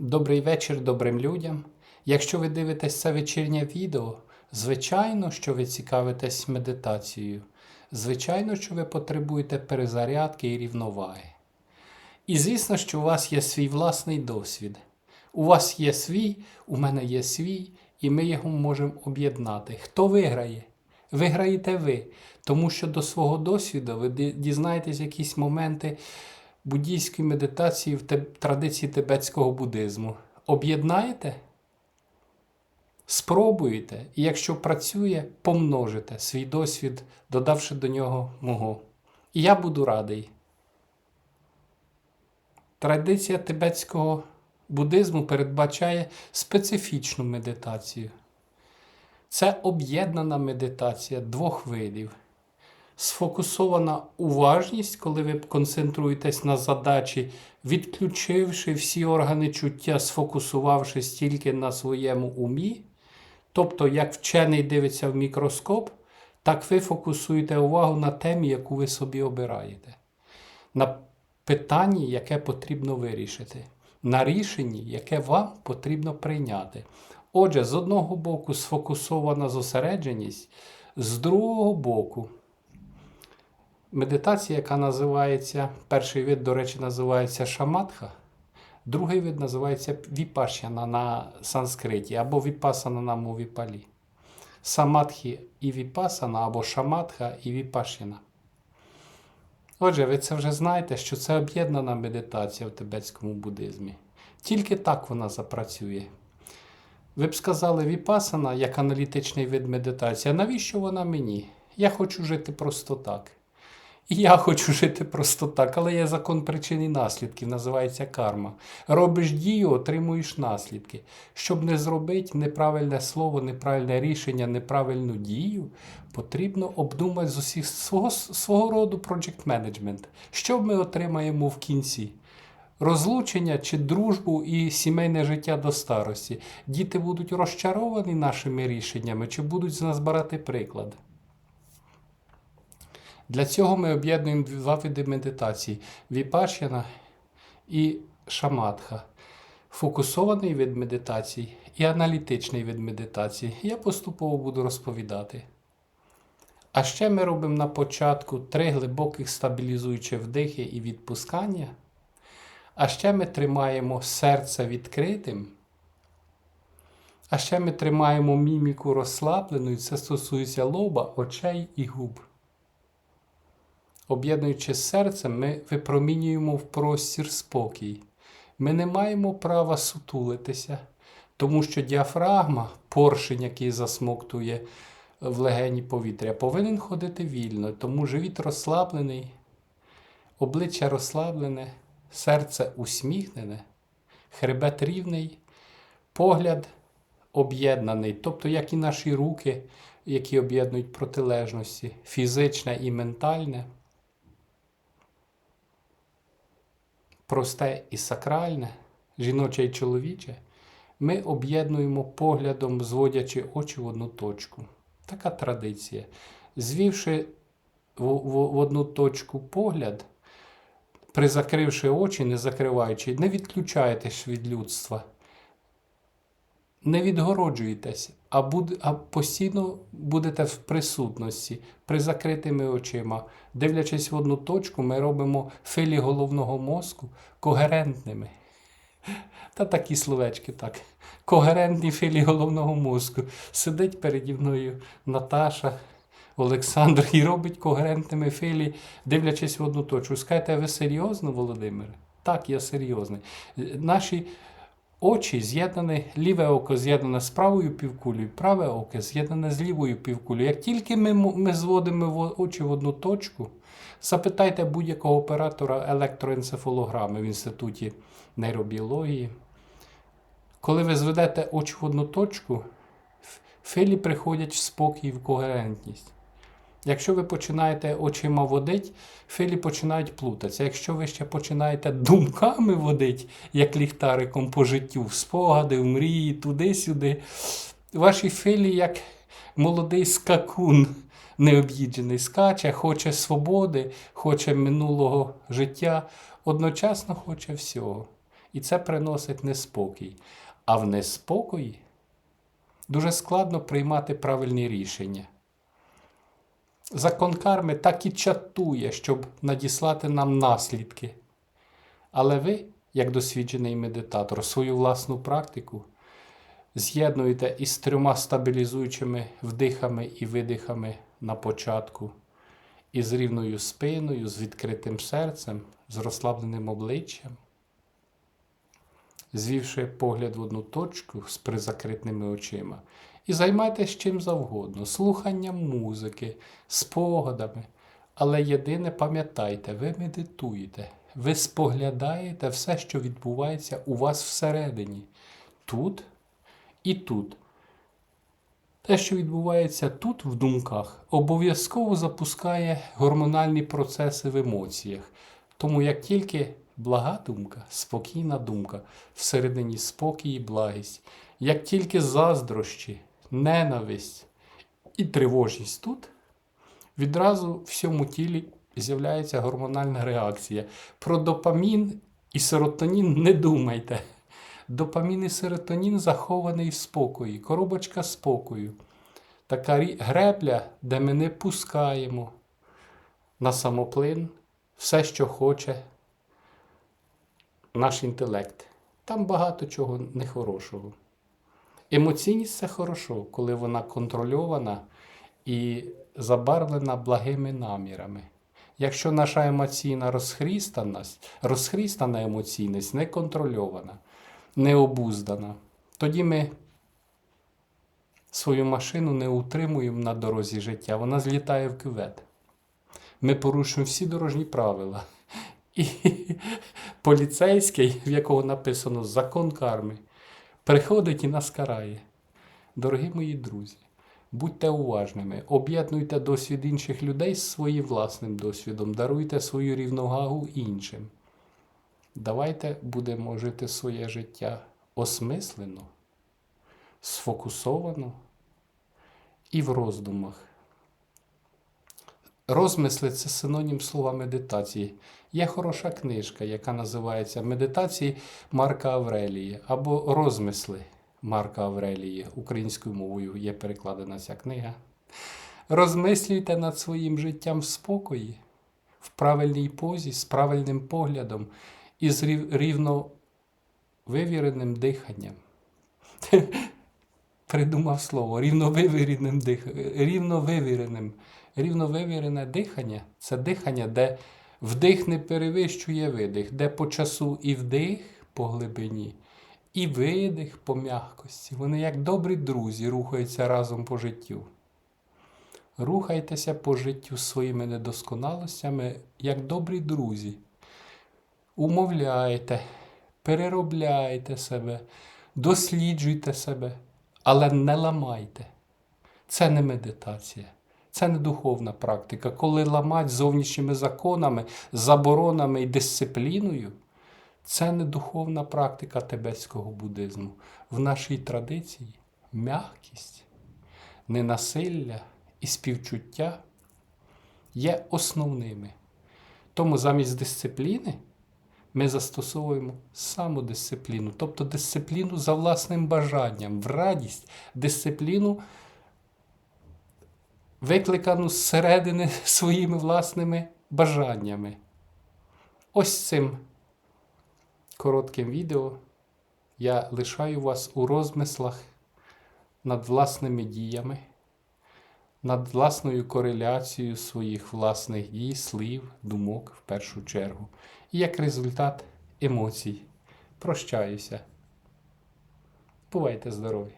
Добрий вечір добрим людям. Якщо ви дивитесь це вечірнє відео, звичайно, що ви цікавитесь медитацією. Звичайно, що ви потребуєте перезарядки і рівноваги. І звісно, що у вас є свій власний досвід. У вас є свій, у мене є свій, і ми його можемо об'єднати. Хто виграє? Виграєте ви, тому що до свого досвіду ви ді- дізнаєтесь якісь моменти буддійської медитації в традиції тибетського буддизму. Об'єднаєте? Спробуєте, і якщо працює, помножите свій досвід, додавши до нього мого. І я буду радий. Традиція тибетського буддизму передбачає специфічну медитацію. Це об'єднана медитація двох видів. Сфокусована уважність, коли ви концентруєтесь на задачі, відключивши всі органи чуття, сфокусувавшись тільки на своєму умі. Тобто, як вчений дивиться в мікроскоп, так ви фокусуєте увагу на темі, яку ви собі обираєте, на питанні, яке потрібно вирішити, на рішенні, яке вам потрібно прийняти. Отже, з одного боку сфокусована зосередженість, з другого боку медитація, яка називається, перший вид, до речі, називається шаматха, другий вид називається віпашяна на санскриті або віпасана на мові палі. Самадхі і віпасана або шаматха і віпашяна. Отже, ви це вже знаєте, що це об'єднана медитація в тибетському буддизмі. Тільки так вона запрацює. Ви б сказали віпасана як аналітичний вид медитації. А навіщо вона мені? Я хочу жити просто так. Я хочу жити просто так, але є закон причин і наслідків, називається карма. Робиш дію, отримуєш наслідки. Щоб не зробити неправильне слово, неправильне рішення, неправильну дію, потрібно обдумати з усіх свого, свого роду project management. Що ми отримаємо в кінці? Розлучення чи дружбу і сімейне життя до старості. Діти будуть розчаровані нашими рішеннями, чи будуть з нас брати приклад. Для цього ми об'єднуємо два види медитації: віпашяна і шаматха. Фокусований вид медитації і аналітичний вид медитації. Я поступово буду розповідати. А ще ми робимо на початку три глибоких стабілізуючі вдихи і відпускання. А ще ми тримаємо серце відкритим. А ще ми тримаємо міміку розслабленою. Це стосується лоба, очей і губ. Об'єднуючи з серцем, ми випромінюємо в простір спокій. Ми не маємо права сутулитися, тому що діафрагма, поршень, який засмоктує в легені повітря, повинен ходити вільно, тому живіт розслаблений, обличчя розслаблене, серце усміхнене, хребет рівний, погляд об'єднаний, тобто як і наші руки, які об'єднують протилежності, фізичне і ментальне. Просте і сакральне, жіноче і чоловіче, ми об'єднуємо поглядом, зводячи очі в одну точку. Така традиція. Звівши в, одну точку погляд, призакривши очі, не закриваючи, не відключаєтесь від людства. Не відгороджуєтесь, а, буд, а постійно будете в присутності, при закритими очима. Дивлячись в одну точку, ми робимо филі головного мозку когерентними. Та такі словечки так. Когерентні филі головного мозку. Сидить переді мною Наташа, Олександр і робить когерентними филі, дивлячись в одну точку. Скажете, ви серйозно, Володимире? Так, я серйозний. Наші очі з'єднані, ліве око з'єднане з правою півкулею, праве око з'єднане з лівою півкулею. Як тільки ми, ми зводимо очі в одну точку, запитайте будь-якого оператора електроенцефалограми в інституті нейробіології. Коли ви зведете очі в одну точку, филі приходять в спокій і в когерентність. Якщо ви починаєте очима водить, филі починають плутатися. Якщо ви ще починаєте думками водити, як ліхтариком по життю, в спогади, в мрії, туди-сюди, ваші филі, як молодий скакун необ'їджений, скаче, хоче свободи, хоче минулого життя, одночасно хоче всього. І це приносить неспокій. А в неспокої дуже складно приймати правильні рішення. Закон карми так і чатує, щоб надіслати нам наслідки. Але ви, як досвідчений медитатор, свою власну практику з'єднуєте із трьома стабілізуючими вдихами і видихами на початку, і з рівною спиною, з відкритим серцем, з розслабленим обличчям, звівши погляд в одну точку з призакритими очима. І займайтесь чим завгодно, слуханням музики, спогадами. Але єдине пам'ятайте, ви медитуєте, ви споглядаєте все, що відбувається у вас всередині, тут і тут. Те, що відбувається тут в думках, обов'язково запускає гормональні процеси в емоціях. Тому як тільки блага думка, спокійна думка, всередині спокій і благість, як тільки заздрощі, ненависть і тривожність тут, відразу в всьому тілі з'являється гормональна реакція. Про допамін і серотонін не думайте. Допамін і серотонін захований в спокої, коробочка спокою. Така гребля, де ми не пускаємо на самоплин все, що хоче наш інтелект. Там багато чого нехорошого. Емоційність це хорошо, коли вона контрольована і забарвлена благими намірами. Якщо наша емоційна розхрістаність, розхрістана емоційність не контрольована, не обуздана, тоді ми свою машину не утримуємо на дорозі життя, вона злітає в кювет. Ми порушуємо всі дорожні правила. І поліцейський, в якого написано закон карми, приходить і нас карає. Дорогі мої друзі, будьте уважними, об'єднуйте досвід інших людей з своїм власним досвідом, даруйте свою рівновагу іншим. Давайте будемо жити своє життя осмислено, сфокусовано і в роздумах. Розмисли це синонім слова медитації. Є хороша книжка, яка називається Медитації Марка Аврелії або Розмисли Марка Аврелії. Українською мовою є перекладена ця книга. Розмислюйте над своїм життям в спокої, в правильній позі, з правильним поглядом і з рів- рівновивіреним диханням. Придумав слово рівновивіреним диханням. Рівновивіреним. Рівновивірене дихання це дихання, де вдих не перевищує видих, де по часу і вдих по глибині, і видих по м'якості. Вони, як добрі друзі, рухаються разом по життю. Рухайтеся по життю своїми недосконалостями, як добрі друзі. Умовляйте, переробляйте себе, досліджуйте себе, але не ламайте. Це не медитація. Це не духовна практика. Коли ламать зовнішніми законами, заборонами і дисципліною, це не духовна практика тибетського буддизму. В нашій традиції м'якість, ненасилля і співчуття є основними. Тому замість дисципліни ми застосовуємо самодисципліну, тобто дисципліну за власним бажанням, в радість, дисципліну викликану зсередини своїми власними бажаннями. Ось цим коротким відео я лишаю вас у розмислах над власними діями, над власною кореляцією своїх власних дій, слів, думок в першу чергу. І як результат емоцій. Прощаюся. Бувайте здорові!